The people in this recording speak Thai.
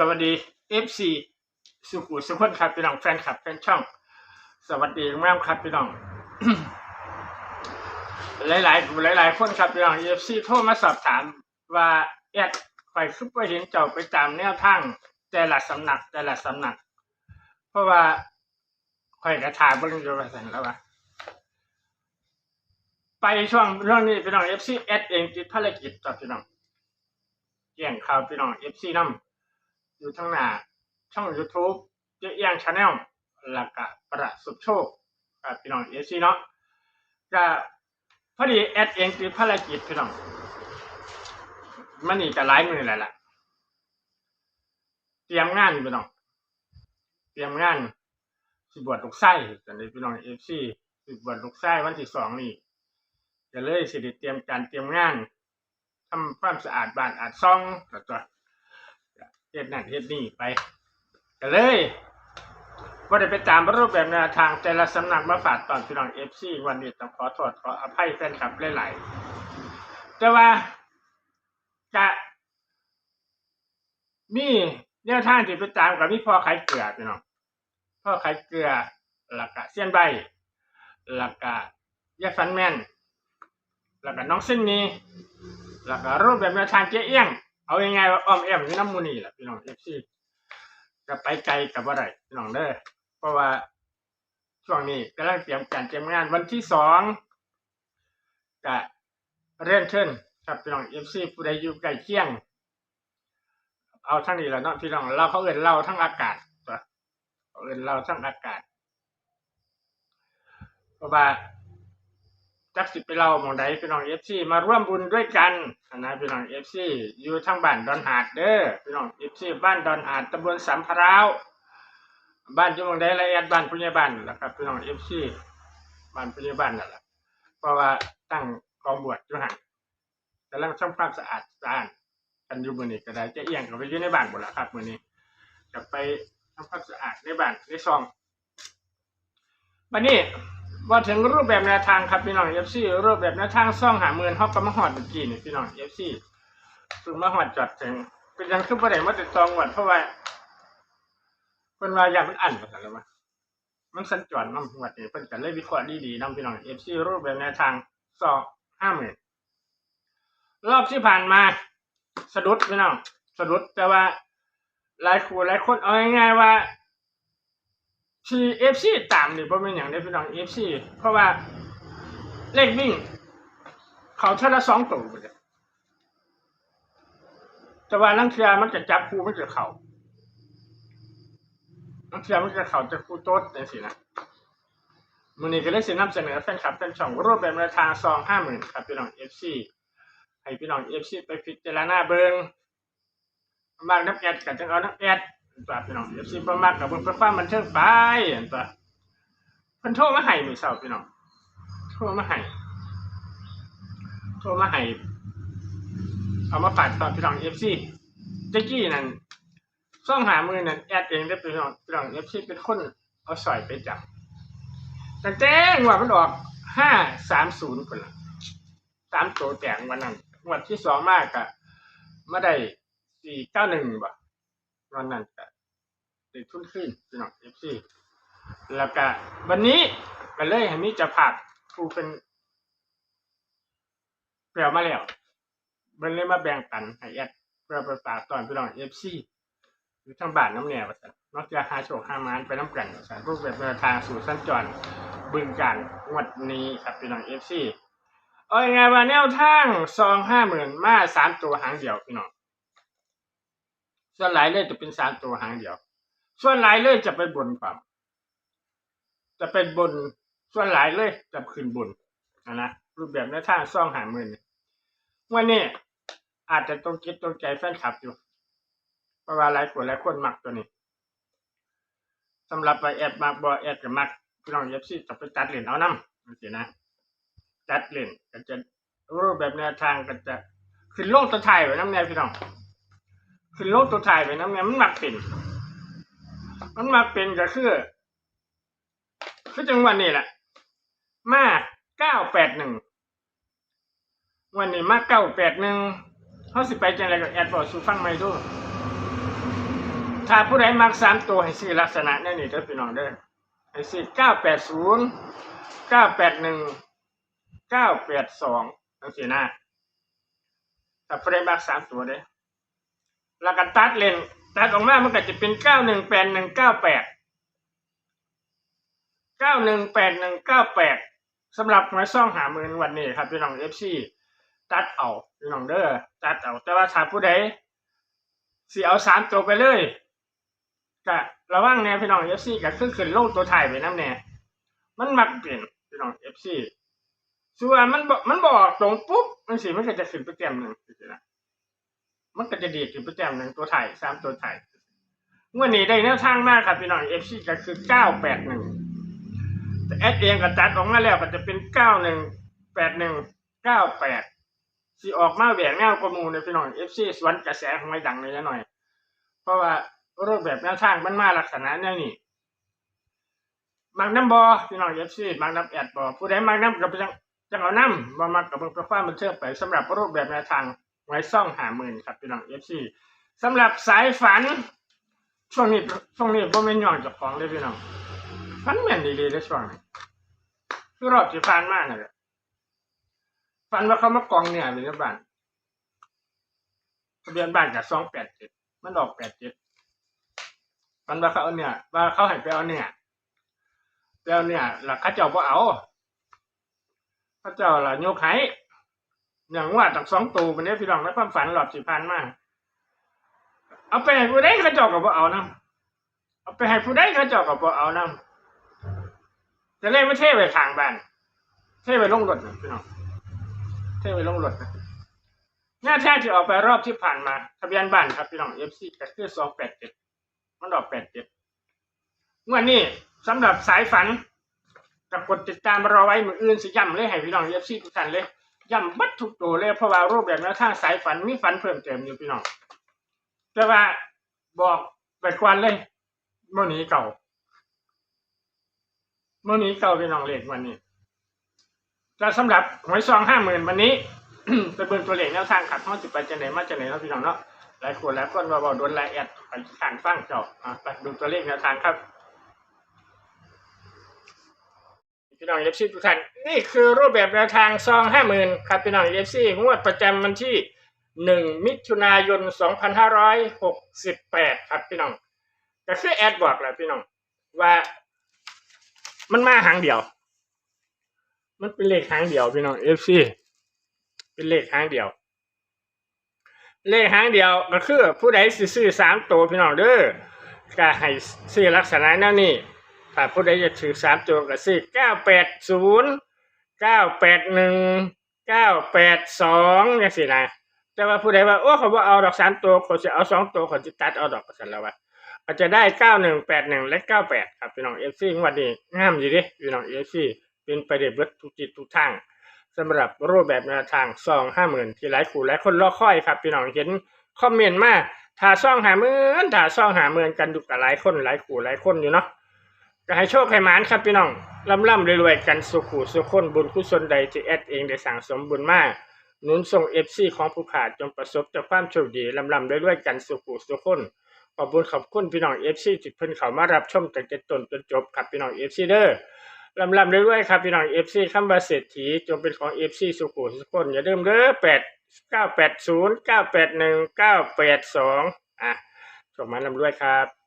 สวัสดี FC สุขุสุขคนครับพี่น้องแฟนคลับแฟนช่อง สวัสดีมากครับพี่น้อง หลายหลายหลายหลายๆคนครับพี่น้อง FC โทรมาสอบถามว่าแอดไฟซุปเปอร์เห็นเจ้าไปตามแนวทางแต่ละสำนักแต่ละสำนัก เพราะว่าคอยกระถาเบิ่งอยู่ว่าซั่นแล้วว่าไปช่วงเรื่องนี้พี่น้อง FC แอดเองติดภารกิจต่อพี่น้องแย่งข่าวพี่น้อง FC นำ อยู่ทั้งหน้าช่อง YouTube เจ๊เอียงชาแนลแล้วก็ประสุดโชคกับพี่น้องเอซีเนาะก็พอดีแอดเองติดภารกิจพี่น้องมันนี่ก็หลายมือแล้วล่ะเตรียมงานพี่น้องเตรียมงานสิบวชลูกไส้กันเลยพี่น้องเอฟซีสิบวชลูกไส้วันที่สองนี่ก็เลยสิเตรียมการเตรียมงานทำความสะอาดบ้านอาดซ่องตัว เฮ็ดนั่นเฮ็ดนี่ไปก็เลยว่าได้ไปตามรูปแบบแนวทางแต่ละสำนักมาฝากตอนพี่น้องเอฟซีวันนี้ต้องขอโทษขออภัยแฟนคลับหลายๆแต่ว่าจะมีแนวทางที่ไปตามกับมีพ่อขายเกลือพี่น้องพ่อขายเกลือแล้วก็เสี้ยนใบแล้วก็ยาฟันแมนแล้วก็น้องเส้นนี้ล้วก็รูปแบบแนวทางเจ๊เอี้ยง เอายังไงว่าอ้อมแอมนี่น้ำมูนี่แหละพี่น้องเอฟซีจะไปไกลกับอะไรพี่น้องเด้อเพราะว่าช่วงนี้กำลังเตรียมการเตรียมงานวันที่สองกะเริ่มเชิญครับพี่น้องเอฟซีผู้ใดอยู่ใกล้เคียง เอาทั้งนี้แหละเนาะพี่น้องเราเขาเอื่นเราทั้งอากาศเขาเอื่นเราทั้งอากาศเพราะว่า จักสิไปเล่าหมองใดพี่น้องเอฟซีมาร่วมบุญด้วยกันนะพี่น้องเอฟซีอยู่ทางบ้านดอนหาดเด้อพี่น้องเอฟซีบ้านดอนหาดตำบลสามพร้าวบ้านอยู่มองใดละเอียดบ้านผู้ใหญ่บ้านล่ะครับพี่น้องเอฟซีบ้านผู้ใหญ่บ้านนั่นแหละเพราะว่าตั้งกองบวชอยู่ห่างกำลังทำความสะอาดสะอาดกันอยู่มือนี้ก็ได้จะเอียงก็ไปอยู่ในบ้านหมดละครับมือนี้จะไปทำความสะอาดในบ้านในซองบัดนี้ ว่าถึงรูปแบบแนวทางครับพี่น้องเอฟซีรูปแบบแนวทางซ่องหาเมือนฮอกกับมหอดเมื่อกี้นี่พี่น้องเอฟซีถึงมหอดจอดถึงเป็นยังคือประเด็นมาติดตองวัดเพราะว่าเป็นว่าอยางมันอันมาสั่นแล้วมามันสัญจรน้ำวัดนี่เป็นกันเลยวิเคราะห์ดีๆน้ำพี่น้องเอฟซีรูปแบบแนวทางสองห้าหมื่นรอบที่ผ่านมาสะดุดพี่น้องสะดุดแต่ว่าหลายครูหลายคนเอาง่ายๆว่า ทีเอฟซีตามนี่บ่เป็นอย่างได้พี่น้องเอฟซีเพราะว่าเลขวิ่ง เขาเท่าละสองตัวไปเลยแต่ว่าลังเทียมันจะจับคู่มันจะเข่าลังเทียมันจะเข่าจะคู่โต๊ดจังสินะมือนี้ก็เลยสินำเสนอแฟนคลับแฟนช่องรูปแบบแนวทาซองห้าหมื่นครับพี่น้องเอฟซีให้พี่น้องเอฟซีไปพิจารณาเบิงมากน้ำแอดกันจังเอาน้ำแอด ตัวพี่น้องเอฟซีบ่มากกับเพิ่นเพื่อความบันเทิงไปอันตัวเพิ่นโทรมาให้มื้อเช้าพี่น้องโทรมาให้โทรมาให้เอามาฝากตอนพี่น้องเอฟซีตะกี้นั่นซ่องหามือนั่นแอดเองได้พี่น้องพี่น้องเอฟซีเป็นคนเอาสอยไปจับแตั้งแต่งวดมันออกห้าสามศูนย์คนละสามตัวแตงวันนั้นงวดที่สองมากกะมาได้สี่เก้าหนึ่งบ่วันนั้นก็ ได้ทุนขึ้นพี่น้องเอฟซีแล้วก็วันนี้ก็เลยให้มีเจะผักครูเป็นเปลี่ยวมาแล้วมันเลยมาแบ่งกันให้แอดเพื่อไปฝากตอนพี่น้องเอฟซีอยู่ทางบ้านน้ำแนวว่าซั่นนอกจากหาโชคหามานไปน้ำกันว่าซั่นรูปแบบแนวทางสู่สั้นจรบึงการงวดนี้ครับพี่น้องเอฟซีเอายังไงว่าแนวทางซองห้าหมื่นมาสามตัวหางเดียวพี่น้องส่วนหลายเลยจะเป็นสามตัวหางเดียว ส่วนหลายเลยจะไปบนความจะเป็นบนส่วนหลายเลยจะขึ้นบนนะนะรูปแบบในทางซ่องหาหมื่นวันนี้อาจจะตรงคิดตรงใจแฟนคลับอยู่เพราะว่าหลายคนหลายคนมักตัวนี้สำหรับไปแอดมักบอแอดกับมักพี่น้องเย็บซี่จะไปตัดเหรียญเอาน้ำโอเคนะตัดเหรียญก็จะรูปแบบแนวทางก็จะขึ้นลงตัวไทายไว้น้ำแนวพี่น้องขึ้นโลกตัวถ่ายไปน้ำเนี่ยมันมักเป็น มันมักเป็นก็คือ คือจังวันนี้แหละ มาเก้าแปดหนึ่งวันนี้มาเก้าแปดหนึ่งเขาสิไปจังไรกับแอดบอร์ดสูฟังไม่ดูถ้าผู้ใดมักสามตัวให้ซื้อลักษณะนั่นนี่เด้อพี่น้องเด้อให้ซื้อเก้าแปดศูนย์เก้าแปดหนึ่งเก้าแปดสองนั่นสินะถ้าผู้ใดมักสามตัวเด้อแล้วก็ตัดเลน ตัดออกมามันก็จะเป็นเก้าหนึ่งแปดหนึ่งเก้าแปดเก้าหนึ่งแปดหนึ่งเก้าแปดสำหรับหวยซ่องหาหมื่นวันนี้ครับพี่น้องเอฟซีตัดเอาพี่น้องเด้อตัดเอาแต่ว่าถ้าผู้ใดสิเอาสามตัวไปเลยกะระวังแน่พี่น้องเอฟซีกับขึ้นขึ้นลงตัวถ่ายไปน้ำแน่มันมักเปลี่ยนพี่น้องเอฟซีส่วนมันบอกมันบอกตรงปุ๊บมันสิมันก็จะขึ้นไปแต้มหนึ่งนะ มันก็จะดีดขึ้นไปแต้มหนึ่งตัวถ่ายสามตัวถ่ายงวันนี้ได้แนวทางมากครับพี่น้องเอฟซีก็คือเก้าแปดหนึ่งแต่แอดเองก็ตัดออกมาแล้วก็จะเป็นเก้าหนึ่งแปดหนึ่งเก้าแปดสิออกมาแหวกแนวกว่าหมูในพี่น้องเอฟซีสวนกระแสของไม่ดังเลยนะหน่อย เพราะว่ารูปแบบแนวทางมันมาลักษณะแนวนี้มักน้ำบอพี่น้องเอฟซีมักน้ำแอดบอผู้ใดมักน้ำกับจังจังเอาน้ำบ่มักกับเบิ่งประฟ้ามันเชื่อไปสำหรับรูปแบบแนวทาง ไว้ซ่องหาหมื่นครับพี่น้องเอฟซีสำหรับสายฝัน ช่วงนี้ช่วงนี้บ่แม่นย่องจากของเลยพี่น้องฝันแม่นดีๆเลยช่วงนี้คือรอบที่ผ่านมาเนี่ยฝันว่าเขามากองเนี่ยอยู่ในบ้านทะเบียนบ้านกับสองแปดเจ็ดมันออกแปดเจ็ดฝันว่าเขาเอาเนี่ย ว่าเขาให้ไปเอาเนี่ยไปเอาเนี่ยแล้วเข้าเจ้าบ่เอาข้าเจ้าล่ะโยกให้ อย่างว่าตั้งสองตูมันนี่ยพี่น้องในความฝันหลอดสิพันมาเอาไปให้ผู้ใดเขาเจ้าก็บ่เอานํเอาไปให้ผู้ใดเขาเจ้าก็บ่เอานํจะเล่นไม่เท่ไปข้างบ้านเท่ไปลงรถนะพี่น้องเท่ไปลงรถนะหน้าแท้ที่ออกไปรอบที่ผ่านมาทะเบียนบ้านครับพี่น้องเอฟซีก็คือสองแปดเจ็ดมันออกแปดเจ็ดงวดนี้สำหรับสายฝันกับกดติดตามรอไว้มืออื่นสิย้ำเลยให้พี่น้องเอฟซีทุกท่านเลย ย้ำบัดทุกตัวเลยเพราะว่ารูปแบบแนวทางสายฝันมีฝันเพิ่มเติมอยู่พี่น้องแต่ว่าบอกไปควันเลยเมื่อนี้เก่าเมื่อนี้เก่าพี่น้องเลขวันนี้ก็สำหรับหวยซองห้าหมื่นวันนี้ไปเบิ่งตัวเลขแนวทางขัดห้องสิไปจะไหนมาจะไหนเนาะพี่น้องเนาะหลายคนหลายคนว่าบอกโดนไลน์แอดไปขานฟังเจ้าอะไปดูตัวเลขแนวทางครับ พี่น้องเอฟซีทุกท่านนี่คือรูปแบบแนวทางซองห้าหมื่นครับพี่น้องเอฟซีงวดประจำวันที่หนึ่งมิถุนายนสองพันห้าร้อยหกสิบแปดครับพี่น้องก็คือแอดบอกแหละพี่น้อง ว่า มันมาหางเดียว มันเป็นเลขหางเดียวพี่น้องเอฟซีเป็นเลขหางเดียว เลขหางเดียวก็คือผู้ใดซื้อสามตัวพี่น้องเด้อก็ให้ซื้อลักษณะแนวนี้ ถ้าผู้ใดจะถือสามตัวก็ซื้อเก้าแปดศูนย์เก้าแปดหนึ่งเก้าแปดสองอย่างสินะแต่ว่าผู้ใดว่าโอ้เขาว่าเอาดอกสามตัวเขาจะเอาสองตัวเขาจะตัดเอาดอกกระสันแล้วว่าอาจจะได้เก้าหนึ่งแปดหนึ่งและเก้าแปดครับพี่น้องเอฟซีวันนี้งามอยู่ดิพี่น้องเอฟซีเป็นไปได้เบิดทุกจิตทุกทางสำหรับรูปแบบแนวทางซองห้าหมื่นที่หลายคู่หลายคนรอคอยครับพี่น้องเห็นคอมเมนต์มาถ้าซองหาหมื่นถ้าซองหาหมื่นกันดูกับหลายคนหลายคู่หลายคนอยู่เนาะ ก็ให้โชคให้หมานครับพี่น้องร่ำร่ำรวยๆกันสุขุสุขคนบุญกุศลใดที่แอดเองได้สั่งสมบุญมากหนุนส่งเอฟซีของผู้ขาดจงประสบแต่ความโชคดีร่ำร่ำรวยๆกันสุขุสุขคน ขอบคุณขอบคุณพี่น้องเอฟซีที่เพิ่นเขามารับชมตั้งแต่ต้นจนจบครับพี่น้องเอฟซีเด้อลำลำเรื่อยๆครับพี่น้องเอฟซีคำว่าเศรษฐีจงเป็นของเอฟซีสุขุสุขคน อย่าลืมเด้อแปดเก้าแปดศูนย์เก้าแปดหนึ่งเก้าแปดสองอะชมมาลำรวยครับ